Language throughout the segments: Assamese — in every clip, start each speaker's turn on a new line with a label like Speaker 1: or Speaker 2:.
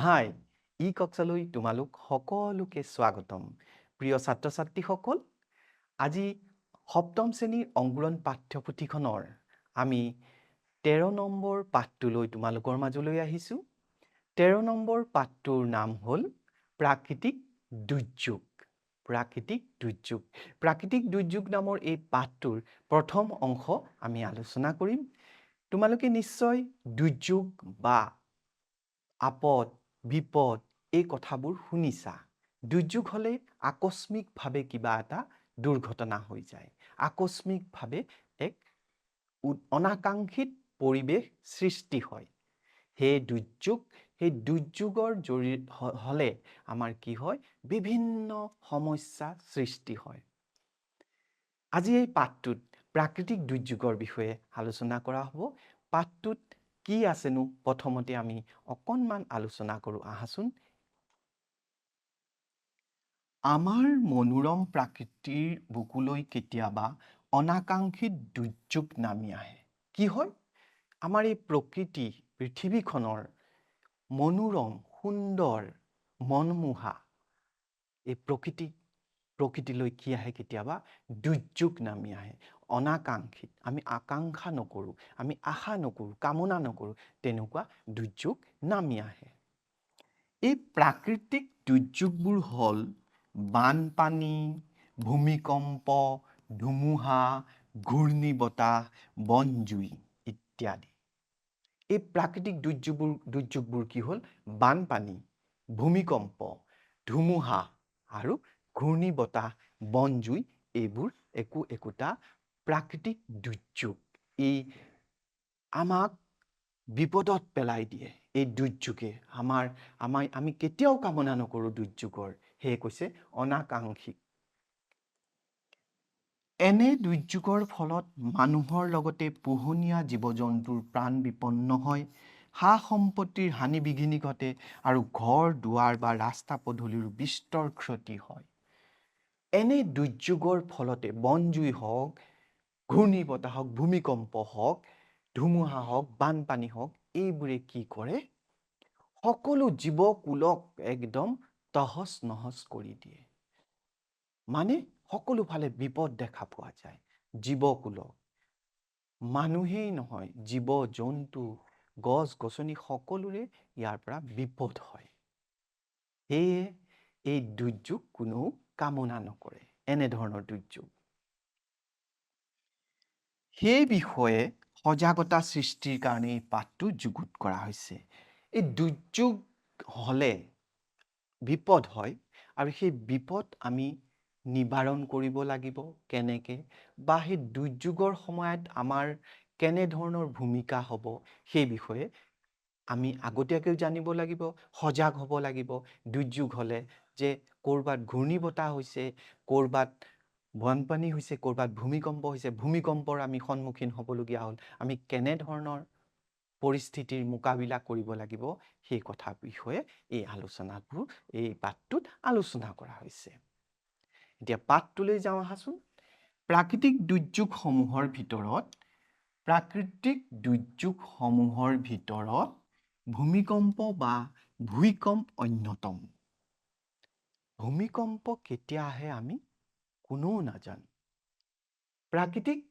Speaker 1: হাই ই কক্সলৈ তোমালোক সকলোকে স্বাগতম। প্ৰিয় ছাত্ৰ ছাত্ৰীসকল আজি সপ্তম শ্ৰেণীৰ অংকুৰণ পাঠ্যপুথিখনৰ আমি তেৰ নম্বৰ পাঠটোলৈ তোমালোকৰ মাজলৈ আহিছোঁ। তেৰ নম্বৰ পাঠটোৰ নাম হ'ল প্ৰাকৃতিক দুৰ্যোগ। প্ৰাকৃতিক দুৰ্যোগ। প্ৰাকৃতিক দুৰ্যোগ নামৰ এই পাঠটোৰ প্ৰথম অংশ আমি আলোচনা কৰিম। তোমালোকে নিশ্চয় দুৰ্যোগ বা আপদ বিপদ এই কথাবোৰ শুনিছা। দুৰ্যোগ হ'লে আকস্মিকভাৱে কিবা এটা দুৰ্ঘটনা হৈ যায়। আকস্মিকভাৱে এক অনাকাংক্ষিত পৰিৱেশ সৃষ্টি হয়। সেই দুৰ্যোগ সেই দুৰ্যোগৰ জৰি হ'লে আমাৰ কি হয়? বিভিন্ন সমস্যা সৃষ্টি হয়। আজি এই পাঠটোত প্ৰাকৃতিক দুৰ্যোগৰ বিষয়ে আলোচনা কৰা হ'ব। পাঠটোত কি আছেনো প্ৰথমতে আমি অকণমান আলোচনা কৰোঁ আহাচোন। আমাৰ মনোৰম প্ৰাকৃতিৰ বুকুলৈ কেতিয়াবা অনাকাংক্ষিত দুৰ্যোগ নামি আহে। কি হয়? আমাৰ এই প্ৰকৃতি পৃথিৱীখনৰ মনোৰম সুন্দৰ মনমোহা এই প্ৰকৃতি প্ৰকৃতিলৈ কি আহে কেতিয়াবা? দুৰ্যোগ নামি আহে। অনাকাংক্ষিত। আমি আকাংক্ষা নকৰোঁ আমি আশা নকৰোঁ কামনা নকৰোঁ তেনেকুৱা দুৰ্যোগ নামি আহে। এই প্ৰাকৃতিক দুৰ্যোগবোৰ হ'ল বানপানী ভূমিকম্প ধুমুহা ঘূৰ্ণী বতাহ বনজুই ইত্যাদি। এই প্ৰাকৃতিক দুৰ্যোগবোৰ দুৰ্যোগবোৰ কি হ'ল? বানপানী ভূমিকম্প ধুমুহা আৰু ঘূৰ্ণী বতাহ বনজুই এইবোৰ একো একোটা প্ৰাকৃতিক দুৰ্যোগ এই আমাক বিপদত পেলাই দিয়ে এই দুৰ্যোগে আমাৰ আমাৰ, আমি কেতিয়াও কামনা নকৰোঁ দুৰ্যোগৰ। সেয়ে কৈছে অনাকাংক্ষিক এনে দুৰ্যোগৰ ফলত মানুহৰ লগতে পোহনীয়া জীৱ জন্তুৰ প্ৰাণ বিপন্ন হয় সা সম্পত্তিৰ হানি বিঘিনি ঘটে আৰু ঘৰ, দুৱাৰ বা ৰাস্তা পদূলিৰ বিস্তৰ ক্ষতি হয়। এনে দুৰ্যোগৰ ফলতে বনজুই হওক ঘূৰ্ণী বতাহ হওক ভূমিকম্প হওক ধুমুহা হওক বানপানী হওক এইবোৰে কি কৰে? সকলো জীৱকুলক একদম তহচ নহচ কৰি দিয়ে। মানে সকলো ফালে বিপদ দেখা পোৱা যায় জীৱকুলক। মানুহেই নহয় জীৱ জন্তু গছ গছনি সকলোৰে ইয়াৰ পৰা বিপদ হয়। সেয়ে এই দুৰ্যোগ কোনেও কামনা নকৰে এনেধৰণৰ দুৰ্যোগ। সেই বিষয়ে সজাগতা সৃষ্টিৰ কাৰণে এই পাঠটো যুগুত কৰা হৈছে। এই দুৰ্যোগ হ'লে বিপদ হয় আৰু সেই বিপদ আমি নিবাৰণ কৰিব লাগিব কেনেকৈ বা সেই দুৰ্যোগৰ সময়ত আমাৰ কেনেধৰণৰ ভূমিকা হ'ব সেই বিষয়ে আমি আগতীয়াকৈ জানিব লাগিব সজাগ হ'ব লাগিব। দুৰ্যোগ হ'লে যে ক'ৰবাত ঘূৰ্ণী বতাহ হৈছে ক'ৰবাত বানপানী হৈছে ক'ৰবাত ভূমিকম্প হৈছে ভূমিকম্পৰ আমি সন্মুখীন হ'বলগীয়া হ'ল। আমি কেনেধৰণৰ পৰিস্থিতিৰ মোকাবিলা কৰিব লাগিব সেই কথা বিষয়ে এই আলোচনাবোৰ এই পাঠটোত আলোচনা কৰা হৈছে। এতিয়া পাঠটোলৈ যাওঁ আহাচোন। প্ৰাকৃতিক দুৰ্যোগসমূহৰ ভিতৰত প্ৰাকৃতিক দুৰ্যোগসমূহৰ ভিতৰত ভূমিকম্প বা ভূমিকম্প অন্যতম। ভূমিকম্প কেতিয়া আহে আমি? কোনেও নাজানো। প্ৰাকৃতিক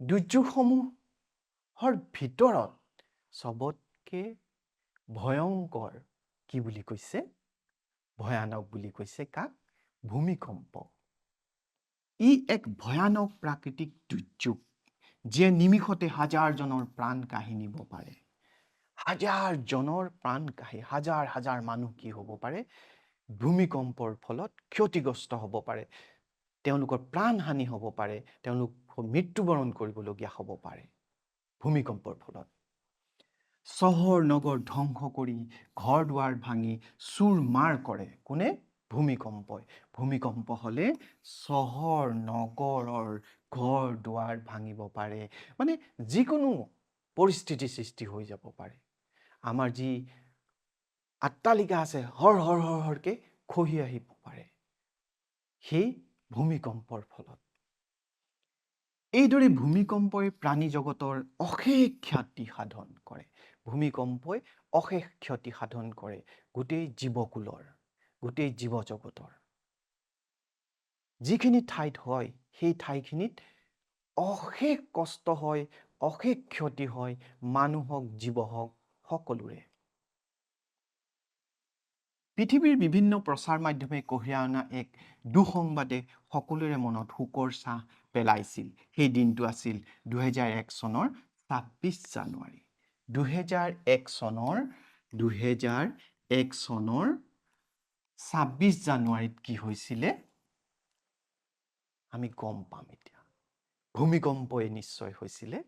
Speaker 1: দুৰ্যোগসমূহৰ ভিতৰত চবতকে ভয়ংকৰ কি বুলি কৈছে? ভয়ানক বুলি কৈছে কাক? ভূমিকম্প। ই এক ভয়ানক প্ৰাকৃতিক দুৰ্যোগ, যিয়ে নিমিষতে হাজাৰজনৰ প্ৰাণ কাঢ়ি নিব পাৰে। হাজাৰজনৰ প্ৰাণ কাঢ়ি, হাজাৰ হাজাৰ মানুহ কি হ'ব পাৰে? ভূমিকম্পৰ ফলত ক্ষতিগ্ৰস্ত হ'ব পাৰে। তেওঁলোকৰ প্ৰাণহানি হ'ব পাৰে তেওঁলোক মৃত্যুবৰণ কৰিবলগীয়া হ'ব পাৰে ভূমিকম্পৰ ফলত। চহৰ নগৰ ধ্বংস কৰি ঘৰ দুৱাৰ ভাঙি চুৰ মাৰ কৰে কোনে? ভূমিকম্পই। ভূমিকম্প হ'লে চহৰ নগৰৰ ঘৰ দুৱাৰ ভাঙিব পাৰে। মানে যিকোনো পৰিস্থিতিৰ সৃষ্টি হৈ যাব পাৰে। আমাৰ যি আট্টালিকা আছে হৰ হৰ হৰ হৰকৈ খহি আহিব পাৰে। সেই ভূমিকম্পৰ ফলত। এইদৰে ভূমিকম্পই প্ৰাণী জগতৰ অশেষ ক্ষতি সাধন কৰে। ভূমিকম্পই অশেষ ক্ষতি সাধন কৰে গোটেই জীৱকুলৰ গোটেই জীৱ জগতৰ যিখিনি ঠাইত হয় সেই ঠাইখিনিত অশেষ কষ্ট হয় অশেষ ক্ষতি হয় মানুহ হওক জীৱ হওক সকলোৰে। পৃথিৱীৰ বিভিন্ন প্ৰচাৰ মাধ্যমে কঢ়িয়াই অনা এক দুঃসংবাদে সকলোৰে মনত শোকৰ ছাঁ পেলাইছিল। সেই দিনটো আছিল দুহেজাৰ এক চনৰ ছাব্বিছ জানুৱাৰী। দুহেজাৰ এক চনৰ দুহেজাৰ এক চনৰ ছাব্বিছ জানুৱাৰীত কি হৈছিলে? আমি গম পাম এতিয়া। ভূমিকম্পই নিশ্চয় হৈছিলে।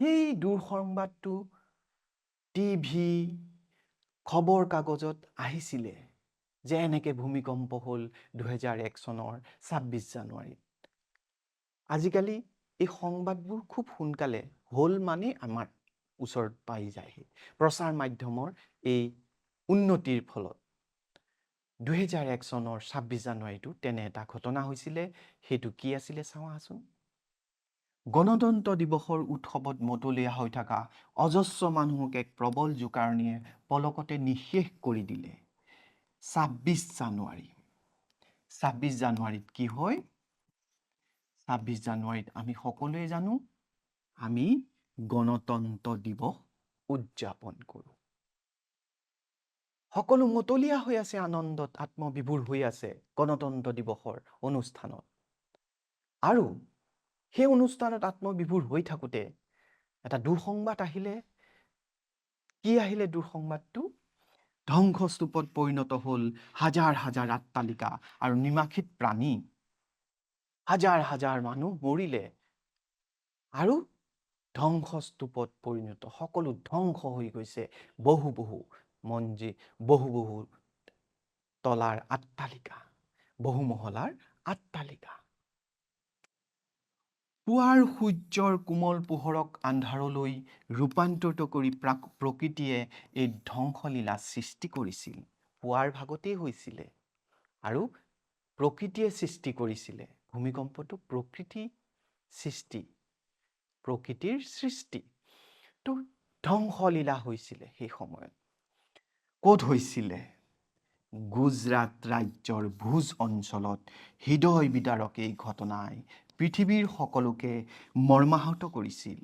Speaker 1: সেই দুঃসংবাদটো টিভি খবৰ কাগজত আহিছিলে যে এনেকৈ ভূমিকম্প হ'ল দুহেজাৰ এক চনৰ ছাব্বিছ জানুৱাৰীত। আজিকালি এই সংবাদবোৰ খুব সোনকালে হ'ল মানে আমাৰ ওচৰত পাই যায়হি। প্ৰচাৰ মাধ্যমৰ এই উন্নতিৰ ফলত। দুহেজাৰ এক চনৰ ছাব্বিছ জানুৱাৰীটো তেনে এটা ঘটনা হৈছিলে। সেইটো কি আছিলে চাওঁ আহচোন গণতন্ত্ৰ দিৱসৰ উৎসৱত মতলীয়া হৈ থকা অজস্ৰ মানুহক এক প্ৰবল জোকাৰণিয়ে পলকতে নিঃশেষ কৰি দিলে। ছাব্বিছ জানুৱাৰী। ছাব্বিছ জানুৱাৰীত কি হয়? ছাব্বিছ জানুৱাৰীত আমি সকলোৱে জানো, আমি গণতন্ত্ৰ দিৱস উদযাপন কৰোঁ। সকলো মতলীয়া হৈ আছে, আনন্দত আত্মবিভোৰ হৈ আছে গণতন্ত্ৰ দিৱসৰ অনুষ্ঠানত। আৰু সেই অনুষ্ঠানত আত্মবিভোৰ হৈ থাকোঁতে এটা দুঃসংবাদ আহিলে। কি আহিলে দুঃসংবাদটো? ধ্বংসস্তূপত পৰিণত হ'ল হাজাৰ হাজাৰ আট্টালিকা আৰু নিমাখিত প্ৰাণী। হাজাৰ হাজাৰ মানুহ মৰিলে আৰু ধ্বংসস্তূপত পৰিণত। সকলো ধ্বংস হৈ গৈছে। বহু বহু মঞ্জি বহু বহু তলাৰ আট্টালিকা বহু মহলাৰ আট্টালিকা। পুৱাৰ সূৰ্যৰ কোমল পোহৰক আন্ধাৰলৈ ৰূপান্তৰিত কৰি প্ৰাক প্ৰকৃতিয়ে এই ধ্বংসলীলা সৃষ্টি কৰিছিল। পুৱাৰ ভাগতেই হৈছিলে আৰু প্ৰকৃতিয়ে সৃষ্টি কৰিছিলে। ভূমিকম্পটো প্ৰকৃতি সৃষ্টি প্ৰকৃতিৰ সৃষ্টি। তো ধ্বংসলীলা হৈছিলে সেই সময়ত। ক'ত হৈছিলে? গুজৰাট ৰাজ্যৰ ভোজ অঞ্চলত হৃদয় বিদাৰক এই ঘটনাই পৃথিৱীৰ সকলোকে মৰ্মাহত কৰিছিল।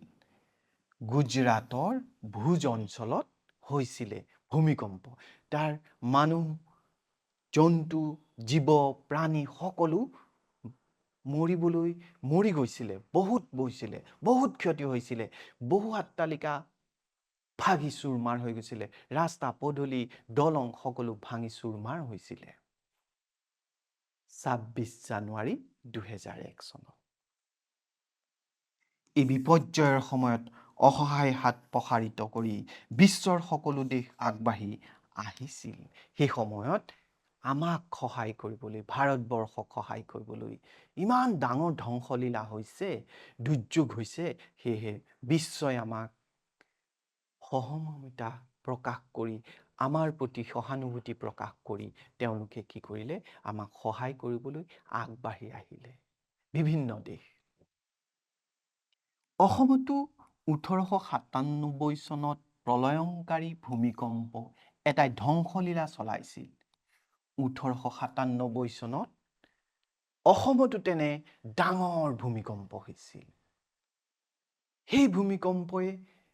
Speaker 1: গুজৰাটৰ ভোজ অঞ্চলত হৈছিলে ভূমিকম্প। তাৰ মানুহ জন্তু জীৱ প্ৰাণী সকলো মৰিবলৈ মৰি গৈছিলে বহুত গৈছিলে বহুত ক্ষতি হৈছিলে। বহু আট্টালিকা ভাঙি চুৰমাৰ হৈ গৈছিলে। ৰাস্তা পদূলি দলং সকলো ভাঙি চুৰমাৰ হৈছিলে। ছাব্বিছ জানুৱাৰী দুহেজাৰ এক চনত। এই বিপৰ্যয়ৰ সময়ত অসহায় হাত প্ৰসাৰিত কৰি বিশ্বৰ সকলো দেশ আগবাঢ়ি আহিছিল। সেই সময়ত আমাক সহায় কৰিবলৈ ভাৰতবৰ্ষক সহায় কৰিবলৈ ইমান ডাঙৰ ধ্বংসলীলা হৈছে দুৰ্যোগ হৈছে সেয়েহে বিশ্বই আমাক সহমৰ্মিতা প্ৰকাশ কৰি আমাৰ প্ৰতি সহানুভূতি প্ৰকাশ কৰি তেওঁলোকে কি কৰিলে? আমাক সহায় কৰিবলৈ আগবাঢ়ি আহিলে। বিভিন্ন দেশ অসমতো ওঠৰশ সাতান্নব্বৈ চনত প্ৰলয়ংকাৰী ভূমিকম্প এটাই ধ্বংসলীলা চলাইছিল। ওঠৰশ সাতান্নব্বৈ চনত অসমতো তেনে ডাঙৰ ভূমিকম্প হৈছিল। সেই ভূমিকম্পই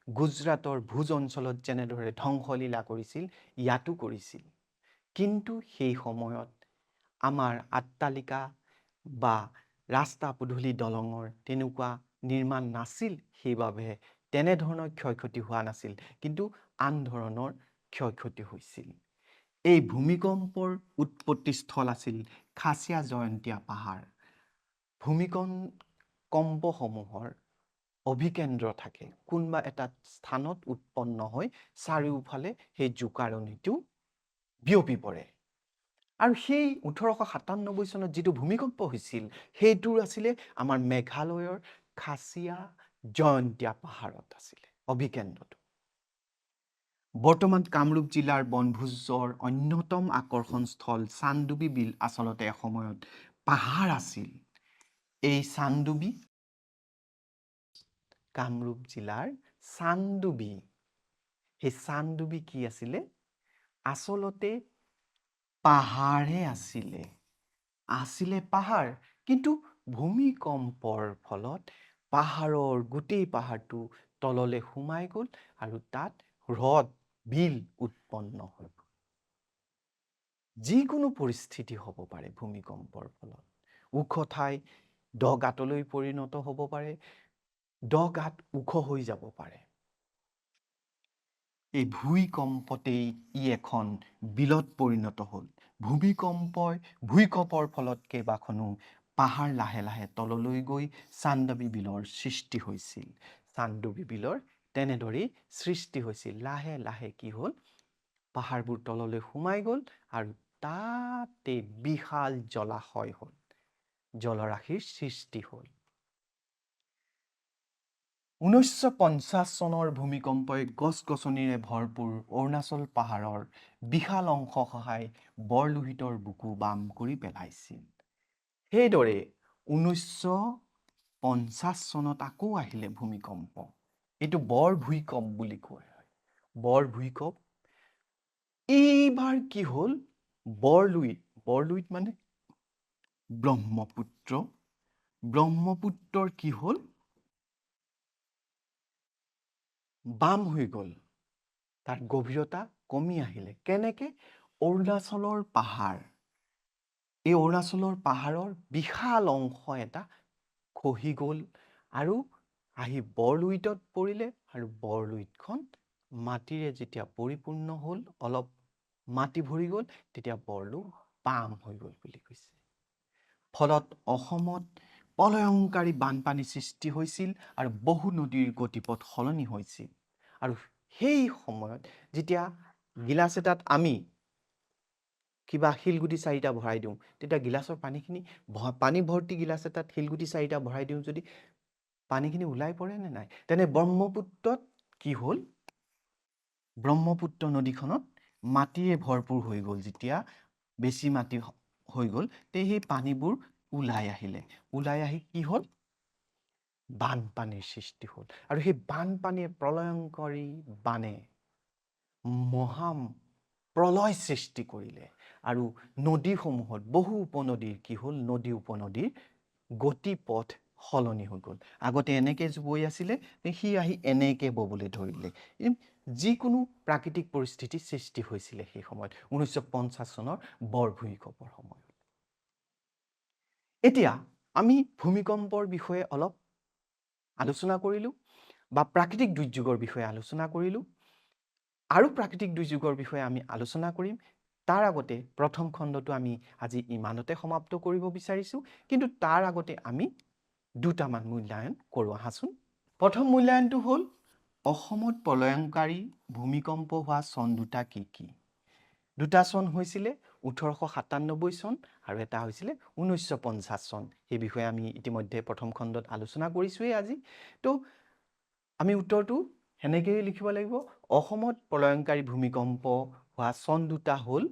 Speaker 1: গুজৰাটৰ ভোজ অঞ্চলত যেনেদৰে ধ্বংসলীলা কৰিছিল ইয়াতো কৰিছিল। কিন্তু সেই সময়ত আমাৰ আট্টালিকা বা ৰাস্তা পদূলি দলঙৰ তেনেকুৱা নিৰ্মাণ নাছিল সেইবাবে তেনেধৰণৰ ক্ষয় ক্ষতি হোৱা নাছিল কিন্তু আন ধৰণৰ ক্ষয় ক্ষতি হৈছিল। এই ভূমিকম্পৰ উৎপত্তিস্থল আছিল খাচীয়া জয়ন্তীয়া পাহাৰ। ভূমিকম্পসমূহৰ অভিকেন্দ্ৰ থাকে। কোনোবা এটা স্থানত উৎপন্ন হৈ চাৰিওফালে সেই জোকাৰণিটো বিয়পি পৰে। আৰু সেই ওঠৰশ সাতান্নব্বৈ চনত যিটো ভূমিকম্প হৈছিল সেইটোৰ আছিলে আমাৰ মেঘালয়ৰ খাচীয়া জয়ন্তীয়া পাহাৰত আছিলে অভিকেন্দ্ৰটো বৰ্তমান কামৰূপ জিলাৰ বনভোজৰ অন্যতম আকৰ্ষণস্থল চান্দুবি বিল আচলতে এসময়ত পাহাৰ আছিল। এই চান্দুবি কামৰূপ জিলাৰ চান্দুবি। সেই চান্দুবি কি আছিলে? আচলতে পাহাৰহে আছিলে। আছিলে পাহাৰ, কিন্তু ভূমিকম্পৰ ফলত পাহাৰৰ গোটেই পাহাৰটো তললৈ সোমাই গ'ল আৰু তাত হ্ৰদ বিল উৎপন্ন হৈ গ'ল। যিকোনো পৰিস্থিতি হ'ব পাৰে ভূমিকম্পৰ ফলত। ওখ ঠাই দ গাঁতলৈ পৰিণত হ'ব পাৰে দ গাঁত ওখ হৈ যাব পাৰে। এই ভূমিকম্পতেই ই এখন বিলত পৰিণত হ'ল। ভূমিকম্পই ভূমিকম্পৰ ফলত কেইবাখনো পাহাৰ লাহে লাহে তললৈ গৈ চান্দবী বিলৰ সৃষ্টি হৈছিল। চান্দবী বিলৰ তেনেদৰেই সৃষ্টি হৈছিল। লাহে লাহে কি হ'ল? পাহাৰবোৰ তললৈ সোমাই গ'ল আৰু তাতে বিশাল জলাশয় হ'ল। জলৰাশিৰ সৃষ্টি হ'ল। ঊনৈছশ পঞ্চাছ চনৰ ভূমিকম্পই গছ গছনিৰে ভৰপূৰ অৰুণাচল পাহাৰৰ বিশাল অংশ সহায় বৰলোহিতৰ বুকু বাম কৰি পেলাইছিল। সেইদৰে ঊনৈছশ পঞ্চাছ চনত আকৌ আহিলে ভূমিকম্প। এইটো বৰ ভূমিকম্প বুলি কোৱা হয়। বৰ ভূমিকম্প এইবাৰ কি হ'ল? বৰলুইত বৰলুইত মানে ব্ৰহ্মপুত্ৰ। ব্ৰহ্মপুত্ৰৰ কি হ'ল? বাম হৈ গ'ল। তাৰ গভীৰতা কমি আহিলে। কেনেকে? অৰুণাচলৰ পাহাৰ। এই অৰুণাচলৰ পাহাৰৰ বিশাল অংশ এটা খহি গ'ল আৰু আহি বৰলুইতত পৰিলে আৰু বৰলুইতখন মাটিৰে যেতিয়া পৰিপূৰ্ণ হ'ল অলপ মাটি ভৰি গ'ল তেতিয়া বৰলু পাম হৈ গ'ল বুলি কৈছে। ফলত অসমত প্ৰলয়ংকাৰী বানপানী সৃষ্টি হৈছিল আৰু বহু নদীৰ গতিপথ সলনি হৈছিল। আৰু সেই সময়ত যেতিয়া গিলাচ এটাত আমি কিবা শিলগুটি চাৰিটা ভৰাই দিওঁ। তেতিয়া গিলাচৰ পানীখিনি পানী ভৰ্তি গিলাচ এটাত শিলগুটি চাৰিটা ভৰাই দিওঁ যদি পানীখিনি ওলাই পৰে নে নাই। তেনে ব্ৰহ্মপুত্ৰত কি হ'ল? ব্ৰহ্মপুত্ৰ নদীখনত মাটিৰে ভৰপূৰ হৈ গ'ল। যেতিয়া বেছি মাটি হৈ গ'ল তে সেই পানীবোৰ ওলাই আহিলে। ওলাই আহি কি হ'ল? বানপানীৰ সৃষ্টি হ'ল। আৰু সেই বানপানীয়ে প্ৰলয়ংকৰী বানে মহা প্ৰলয় সৃষ্টি কৰিলে। আৰু নদীসমূহত বহু উপনদীৰ কি হ'ল? নদী উপনদীৰ গতিপথ সলনি হৈ গ'ল। আগতে এনেকৈ বৈ আছিলে সি আহি এনেকৈ ববলৈ ধৰিলে। যিকোনো প্ৰাকৃতিক পৰিস্থিতিৰ সৃষ্টি হৈছিলে সেই সময়ত ঊনৈছশ পঞ্চাছ চনৰ বৰ ভূমিকম্পৰ সময়ত। এতিয়া আমি ভূমিকম্পৰ বিষয়ে অলপ আলোচনা কৰিলোঁ বা প্ৰাকৃতিক দুৰ্যোগৰ বিষয়ে আলোচনা কৰিলোঁ। আৰু প্ৰাকৃতিক দুৰ্যোগৰ বিষয়ে আমি আলোচনা কৰিম। তাৰ আগতে প্ৰথম খণ্ডটো আমি আজি ইমানতে সমাপ্ত কৰিব বিচাৰিছোঁ। কিন্তু তাৰ আগতে আমি দুটামান মূল্যায়ন কৰোঁ। আহাচোন। প্ৰথম মূল্যায়নটো হ'ল অসমত প্ৰলয়ংকাৰী ভূমিকম্প হোৱা চন দুটা কি কি? দুটা চন হৈছিলে ওঠৰশ সাতান্নব্বৈ চন আৰু এটা হৈছিলে ঊনৈছশ পঞ্চাছ চন। সেই বিষয়ে আমি ইতিমধ্যে প্ৰথম খণ্ডত আলোচনা কৰিছোঁৱেই আজি। তো আমি উত্তৰটো সেনেকৈয়ে লিখিব লাগিব। অসমত প্ৰলয়ংকাৰী ভূমিকম্প হোৱা চন দুটা হ'ল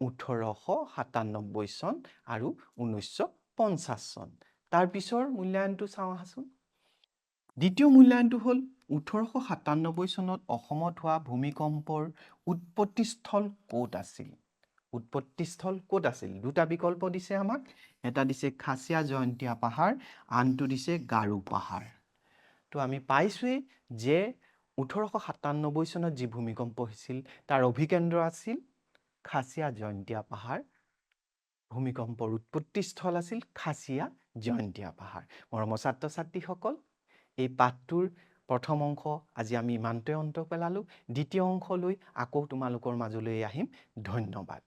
Speaker 1: ওঠৰশ সাতান্নব্বৈ চন আৰু ঊনৈছশ পঞ্চাছ চন। তাৰ পিছৰ মূল্যায়নটো চাওঁ আহাচোন। দ্বিতীয় মূল্যায়নটো হ'ল ওঠৰশ সাতান্নব্বৈ চনত অসমত হোৱা ভূমিকম্পৰ উৎপত্তিস্থল ক'ত আছিল? উৎপত্তিস্থল ক'ত আছিল? দুটা বিকল্প দিছে আমাক। এটা দিছে খাচীয়া জয়ন্তীয়া পাহাৰ আনটো দিছে গাৰো পাহাৰ। তো আমি পাইছোঁৱেই যে ওঠৰশ সাতান্নব্বৈ চনত যি ভূমিকম্প হৈছিল, তাৰ অভিকেন্দ্ৰ আছিল খাচীয়া জয়ন্তীয়া পাহাৰ। ভূমিকম্পৰ উৎপত্তিস্থল আছিল খাচীয়া জয়ন্তীয়া পাহাৰ। মৰমৰ ছাত্ৰ ছাত্ৰীসকল এই পাঠটোৰ প্ৰথম অংশ আজি আমি ইমানতে অন্ত পেলালোঁ। দ্বিতীয় অংশলৈ আকৌ তোমালোকৰ মাজলৈ আহিম। ধন্যবাদ।